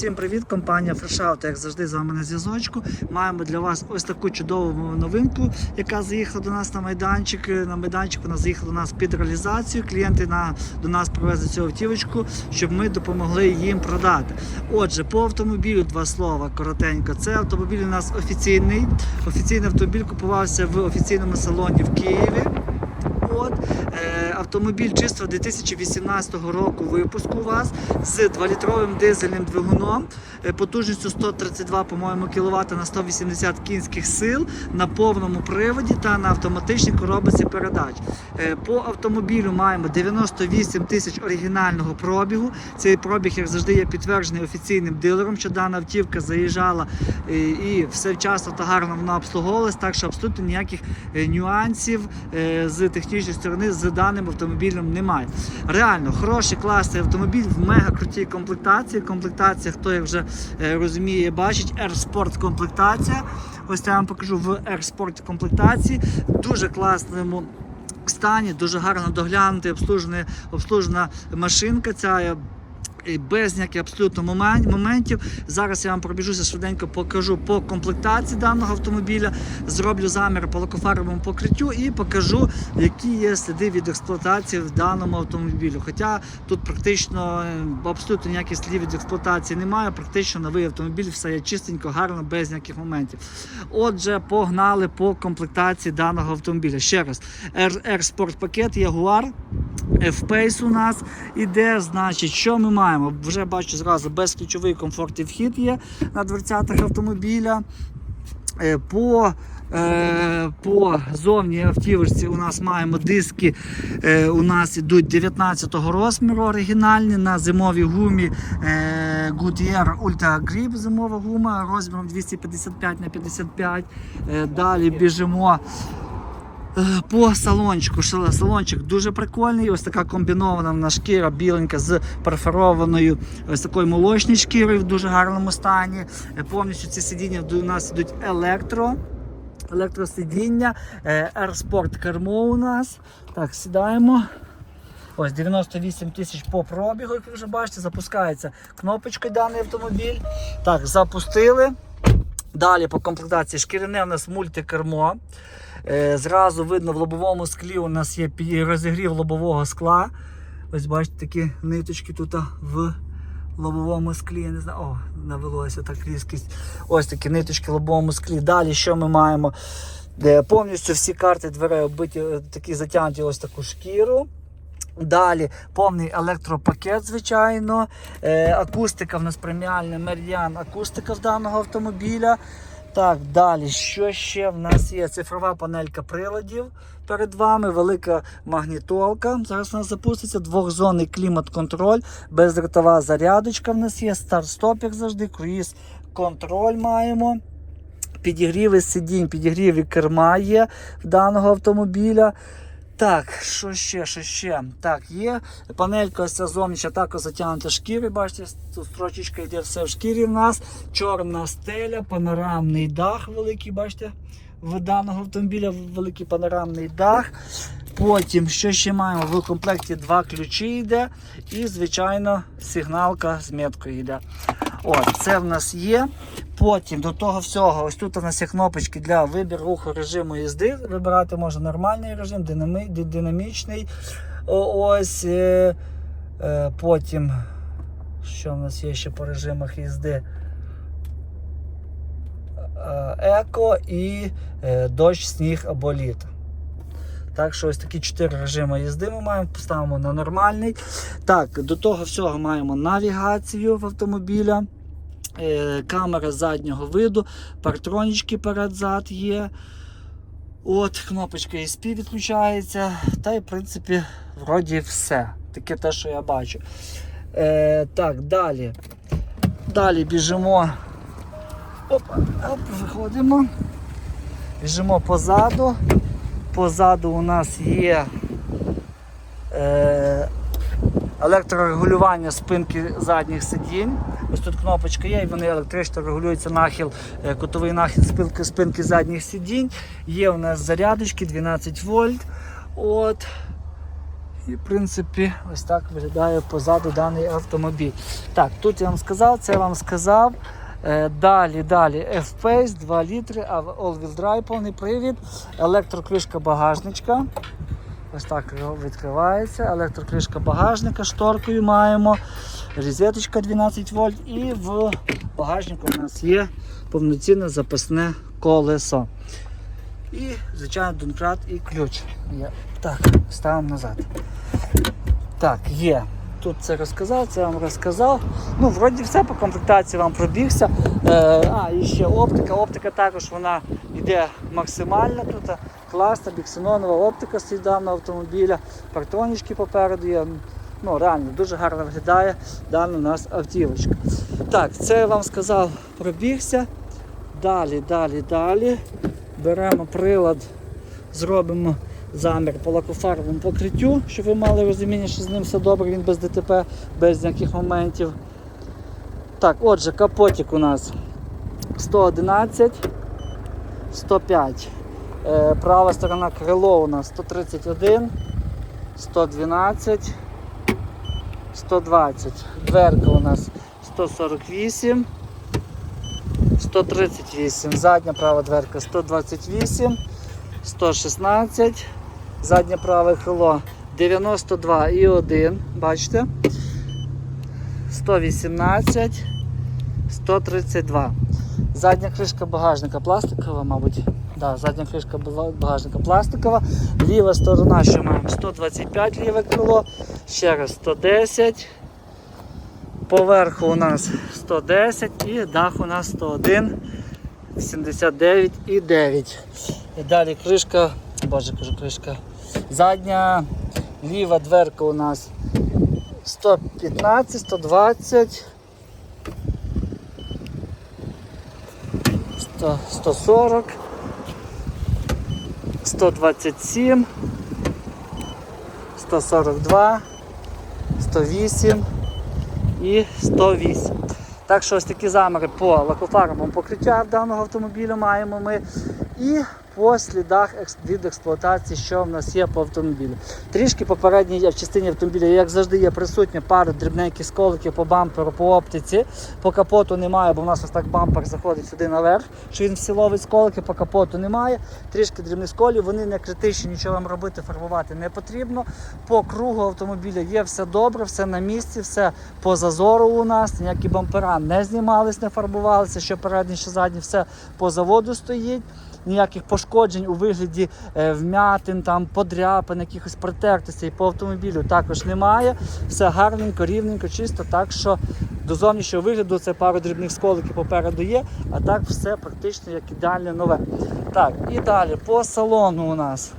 Всім привіт, компанія Фрешаут, як завжди з вами на зв'язочку. Маємо для вас ось таку чудову новинку, яка заїхала до нас на майданчик. На майданчик вона заїхала до нас під реалізацію. Клієнти на, до нас привезли цю автівочку, щоб ми допомогли їм продати. Отже, по автомобілю два слова коротенько. Це автомобіль у нас офіційний. Офіційний автомобіль купувався в офіційному салоні в Києві. От, автомобіль чисто 2018 року випуску у вас з 2-літровим дизельним двигуном, е, потужністю 132, по-моєму, кВт на 180 кінських сил на повному приводі та на автоматичній коробці передач. Е, по автомобілю маємо 98 тисяч оригінального пробігу. Цей пробіг, як завжди, є підтверджений офіційним дилером, що дана автівка заїжджала е, і все вчасно та гарно вона обслуговувалась, так що абсолютно ніяких нюансів з технічної сторони з даним автомобілем немає. Реально хороший класний автомобіль в мега крутій комплектації. Комплектація, хто як вже е, розуміє, бачить, Air-Sport комплектація. Ось я вам покажу в Air-Sport комплектації. Дуже класному стані, дуже гарно доглянути, обслужена, обслужена машинка. Ця без ніяких абсолютно моментів. Зараз я вам пробіжуся швиденько, покажу по комплектації даного автомобіля, зроблю замір по лакофарбовому покриттю і покажу, які є сліди від експлуатації в даному автомобілю. Хоча тут практично е, абсолютно ніяких слідів від експлуатації немає. Практично новий автомобіль, все є чистенько, гарно, без ніяких моментів. Отже, погнали по комплектації даного автомобіля. Ще раз, R Sport пакет Jaguar. F-Pace у нас іде, значить, що ми маємо? Вже бачу зразу безключовий комфорт і вхід є на дверцятах автомобіля. Е, По, е, по зовній автівочці у нас маємо диски, е, у нас ідуть 19-го розміру оригінальні на зимовій гумі Goodyear Ultra Grip зимова гума розміром 255 на 55. Е, далі біжимо. Е, По салончику. Салончик дуже прикольний. Ось така комбінована в нас шкіра біленька з перфорованою ось такою молочною шкірою в дуже гарному стані. Е, Повністю ці сидіння у нас йдуть електро. Електросидіння, Е, R-Sport кермо у нас. Так, сідаємо. Ось 98 тисяч по пробігу, як ви вже бачите, запускається кнопочкою даний автомобіль. Так, запустили. Далі по комплектації шкіряне у нас мультикермо. Е, Зразу видно в лобовому склі у нас є розігрів лобового скла. Ось бачите такі ниточки тут в лобовому склі. Я не знаю, о, навелося так різкість. Ось такі ниточки в лобовому склі. Далі що ми маємо? Повністю всі карти дверей оббиті, е, такі затягнуті ось таку шкіру. Далі повний електропакет, звичайно. Е, акустика в нас преміальна меридіан акустика в даного автомобіля. Так, далі, що ще в нас є? Цифрова панелька приладів перед вами, велика магнітолка. Зараз у нас запуститься двохзонний клімат-контроль, бездротова зарядочка в нас є, старт-стоп, як завжди, круїз контроль маємо. Підігріви сидінь, підігріви керма є в даного автомобіля. Так, що ще, що ще? Так, є панелька ця зовнішня також затягнута шкіри. Бачите, тут строчечка йде все в шкірі в нас. Чорна стеля, панорамний дах великий, бачите, в даного автомобіля великий панорамний дах. Потім, що ще маємо? В комплекті два ключі йде. І, звичайно, сигналка з меткою йде. От, це в нас є. Потім до того всього, ось тут у нас є кнопочки для вибір руху режиму їзди. Вибирати можна нормальний режим, динами, динамічний. Ось. Е, е, потім, що в нас є ще по режимах їзди? Е, Еко і е, дощ, сніг або літо. Так що ось такі чотири режими їзди ми маємо, поставимо на нормальний. Так, до того всього маємо навігацію в автомобіля, е, камера заднього виду, партронічки перед-зад є. От, кнопочка ESP відключається. Та й, в принципі, вроді все. Таке те, що я бачу. Е, так, далі. Далі біжимо. Опа, оп, виходимо. Біжимо позаду. Позаду у нас є е, електрорегулювання спинки задніх сидінь. Ось тут кнопочка є, і вони електрично регулюються нахил, е, кутовий нахил спинки, спинки задніх сидінь. Є у нас зарядочки 12 вольт. От. І, в принципі, ось так виглядає позаду даний автомобіль. Так, тут я вам сказав, це я вам сказав. Е, Далі, далі F-Pace, 2 літри, all-wheel drive, повний привід, електрокришка багажничка. Ось так відкривається. Електрокришка багажника шторкою маємо. Розеточка 12 вольт і в багажнику у нас є повноцінне запасне колесо. І, звичайно, донкрат і ключ. Так, ставимо назад. Так, є. Тут це розказав, це вам розказав. Ну, вроді все по комплектації вам пробігся. Е, а, і ще оптика. Оптика також вона йде максимальна тут. Класна, біксенонова оптика стоїть даного автомобіля. Партронічки попереду є. Ну, реально, дуже гарно виглядає дана у нас автівочка. Так, це я вам сказав, пробігся. Далі, далі, далі. Беремо прилад, зробимо замір по лакофарбовому покриттю, щоб ви мали розуміння, що з ним все добре, він без ДТП, без ніяких моментів. Так, отже, капотик у нас 111, 105. Е, права сторона крило у нас 131, 112, 120. Дверка у нас 148. 138, задня права дверка 128, 116, заднє праве крило 92 і 1, бачите? 118, 132. Задня кришка багажника пластикова, мабуть. Да, задня кришка багажника пластикова. Ліва сторона, що маємо 125 ліве крило, ще раз 110. Поверху у нас 110 і дах у нас 101, 79 і 9. І далі кришка, боже кажу, кришка. Задня ліва дверка у нас 115, 120, 100, 140, 127, 142, 108 і 108. Так що ось такі заміри по лакофарбовому покриття даного автомобіля маємо ми. І по слідах від експлуатації, що в нас є по автомобілю. Трішки попередній в частині автомобіля, як завжди, є присутня пара дрібненьких сколиків по бамперу, по оптиці. По капоту немає, бо в нас ось так бампер заходить сюди наверх, що він всі ловить сколики, по капоту немає. Трішки дрібних сколів, вони не критичні, нічого вам робити, фарбувати не потрібно. По кругу автомобіля є все добре, все на місці, все по зазору у нас, ніякі бампера не знімались, не фарбувалися, що передні, що задні, все по заводу стоїть. Ніяких пошкоджень у вигляді е, вмятин, там, подряпин, якихось протертостей по автомобілю також немає. Все гарненько, рівненько, чисто, так що до зовнішнього вигляду це пару дрібних сколиків попереду є, а так все практично як ідеальне нове. Так, і далі по салону у нас.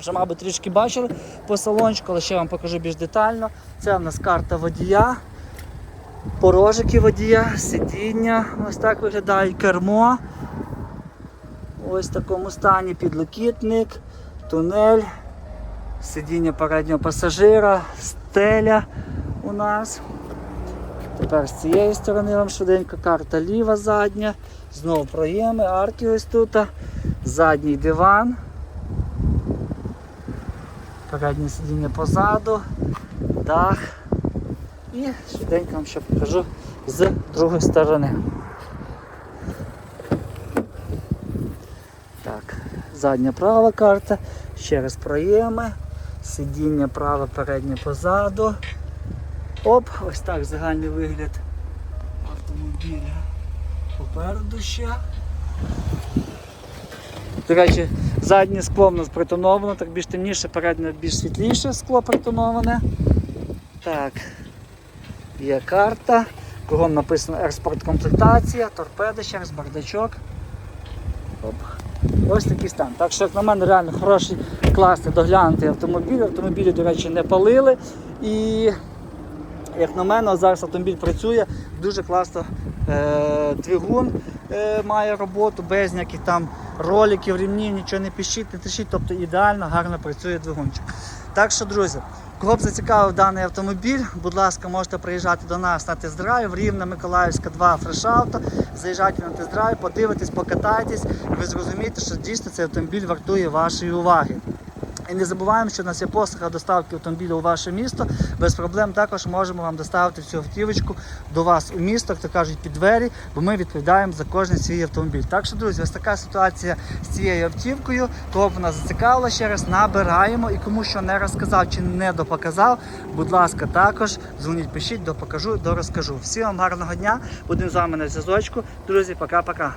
Вже, мабуть, трішки бачили по салончику, але ще вам покажу більш детально. Це в нас карта водія, порожики водія, сидіння, ось так виглядає кермо. Ось в такому стані підлокітник, тунель, сидіння переднього пасажира, стеля у нас. Тепер з цієї сторони вам швиденько карта ліва задня, знову проєми, арки ось тут, задній диван. Переднє сидіння позаду, дах. І швиденько вам ще покажу з другої сторони. Так, задня права карта, ще раз проєми, сидіння праве, переднє позаду. Оп, ось так загальний вигляд автомобіля попереду ще. До речі, заднє скло в нас притоновано, так більш темніше, переднє більш світліше скло притоноване. Так, є карта. Кругом написано експорт комплектація, торпеда, ще бардачок. Оп. Ось такий стан. Так що, як на мене, реально хороший, класний, доглянутий автомобіль. Автомобілі, до речі, не палили. І як на мене, зараз автомобіль працює, дуже класно е, двигун е, має роботу, без ніяких там роликів, ремнів, нічого не піщить, не тріщить, тобто ідеально, гарно працює двигунчик. Так що, друзі, кого б зацікавив даний автомобіль, будь ласка, можете приїжджати до нас на тест-драйв, Рівна Миколаївська 2 фрешавто. заїжджайте на тест-драйв, подивитесь, покатайтесь, і ви зрозумієте, що дійсно цей автомобіль вартує вашої уваги. І не забуваємо, що в нас є послуга доставки автомобіля у ваше місто. Без проблем також можемо вам доставити цю автівочку до вас у місто, як то кажуть, під двері, бо ми відповідаємо за кожен свій автомобіль. Так що, друзі, ось така ситуація з цією автівкою. Кого б вона зацікавила ще раз, набираємо і кому що не розказав чи не допоказав, будь ласка, також дзвоніть, пишіть, допокажу, дорозкажу. Всім вам гарного дня. Будемо з вами на зв'язочку. Друзі, пока-пока.